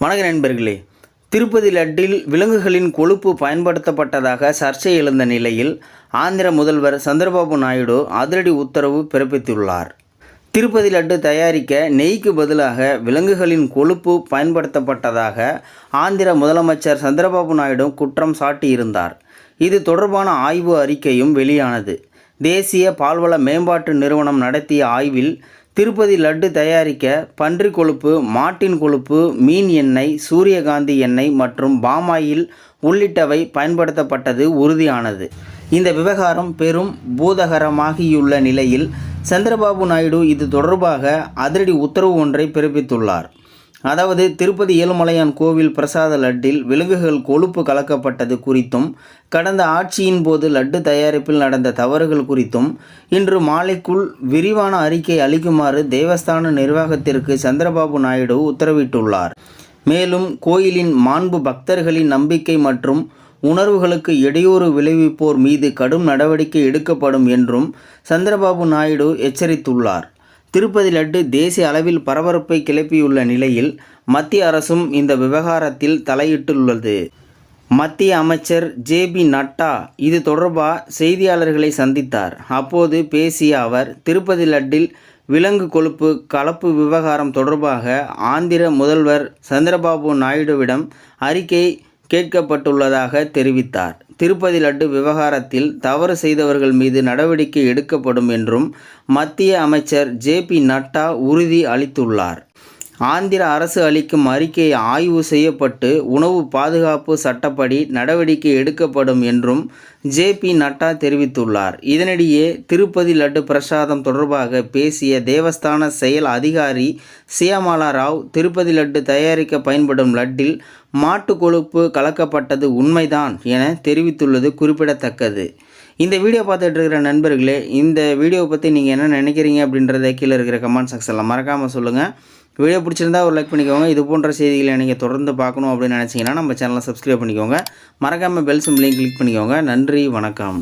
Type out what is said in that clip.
வணக்க நண்பர்களே திருப்பதி லட்டில் விலங்குகளின் கொழுப்பு பயன்படுத்தப்பட்டதாக சர்ச்சை எழுந்த நிலையில் ஆந்திர முதல்வர் சந்திரபாபு நாயுடு அதிரடி உத்தரவு பிறப்பித்துள்ளார். திருப்பதி லட்டு தயாரிக்க நெய்க்கு பதிலாக விலங்குகளின் கொழுப்பு பயன்படுத்தப்பட்டதாக ஆந்திர முதலமைச்சர் சந்திரபாபு நாயுடு குற்றம் சாட்டியிருந்தார். இது தொடர்பான ஆய்வு அறிக்கையும் வெளியானது. தேசிய பால்வள மேம்பாட்டு நிறுவனம் நடத்திய ஆய்வில் திருப்பதி லட்டு தயாரிக்க பன்றி கொழுப்பு மாட்டின் கொழுப்பு மீன் எண்ணெய் சூரியகாந்தி எண்ணெய் மற்றும் பாமாயில் உள்ளிட்டவை பயன்படுத்தப்பட்டது உறுதியானது. இந்த விவகாரம் பெரும் பூதகரமாகியுள்ள நிலையில் சந்திரபாபு நாயுடு இது தொடர்பாக அதிரடி உத்தரவு ஒன்றை பிறப்பித்துள்ளார். அதாவது திருப்பதி ஏழுமலையான் கோவில் பிரசாத லட்டில் விலங்குகள் கொழுப்பு கலக்கப்பட்டது குறித்தும் கடந்த ஆட்சியின் போது லட்டு தயாரிப்பில் நடந்த தவறுகள் குறித்தும் இன்று மாலைக்குள் விரிவான அறிக்கை அளிக்குமாறு தேவஸ்தான நிர்வாகத்திற்கு சந்திரபாபு நாயுடு உத்தரவிட்டுள்ளார். மேலும் கோயிலின் மாண்பு பக்தர்களின் நம்பிக்கை மற்றும் உணர்வுகளுக்கு இடையூறு விளைவிப்போர் மீது கடும் நடவடிக்கை எடுக்கப்படும் என்றும் சந்திரபாபு நாயுடு எச்சரித்துள்ளார். திருப்பதி லட்டு தேசிய அளவில் பரபரப்பை கிளப்பியுள்ள நிலையில் மத்திய அரசும் இந்த விவகாரத்தில் தலையிட்டுள்ளது. மத்திய அமைச்சர் ஜே பி நட்டா இது தொடர்பாக செய்தியாளர்களை சந்தித்தார். அப்போது பேசிய அவர் திருப்பதி லட்டில் விலங்கு கொழுப்பு கலப்பு விவகாரம் தொடர்பாக ஆந்திர முதல்வர் சந்திரபாபு நாயுடுவிடம் அறிக்கை கேட்கப்பட்டுள்ளதாக தெரிவித்தார். திருப்பதி லட்டு விவகாரத்தில் தவறு செய்தவர்கள் மீது நடவடிக்கை எடுக்கப்படும் என்றும் மத்திய அமைச்சர் ஜே பி நட்டா உறுதி அளித்துள்ளார். ஆந்திர அரசு அளிக்கும் அறிக்கை ஆய்வு செய்யப்பட்டு உணவு பாதுகாப்பு சட்டப்படி நடவடிக்கை எடுக்கப்படும் என்றும் ஜே பி நட்டா தெரிவித்துள்ளார். இதனிடையே திருப்பதி லட்டு பிரசாதம் தொடர்பாக பேசிய தேவஸ்தான செயல் அதிகாரி சியாமாலா ராவ் திருப்பதி லட்டு தயாரிக்க பயன்படும் லட்டில் மாட்டு கொழுப்பு கலக்கப்பட்டது உண்மைதான் என தெரிவித்துள்ளது குறிப்பிடத்தக்கது. இந்த வீடியோ பார்த்துட்டு இருக்கிற நண்பர்களே இந்த வீடியோவை பற்றி நீங்கள் என்ன நினைக்கிறீங்க அப்படின்றத கீழே இருக்கிற கமெண்ட் செக்ஷனில் மறக்காமல் சொல்லுங்கள் வீடியோ பிடிச்சிருந்தா ஒரு லைக் பண்ணிக்கோங்க. இது போன்ற செய்திகளை நீங்கள் தொடர்ந்து பார்க்கணும் அப்படின்னு நினச்சிங்கன்னா நம்ம சேனலை சப்ஸ்கிரைப் பண்ணிக்கோங்க. மறக்காமல் பெல் சிம்லையும் கிளிக் பண்ணிக்கோங்க. நன்றி வணக்கம்.